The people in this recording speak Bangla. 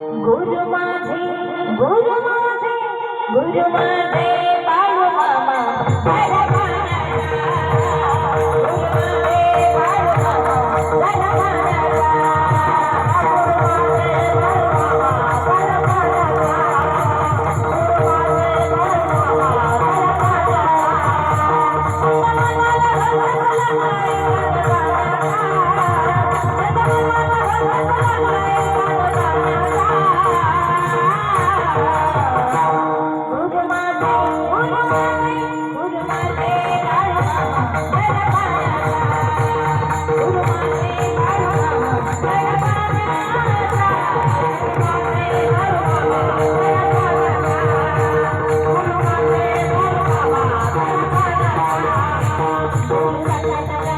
গুরু মাঝে গুরু মাঝে গুরু মাঝে পারো মামা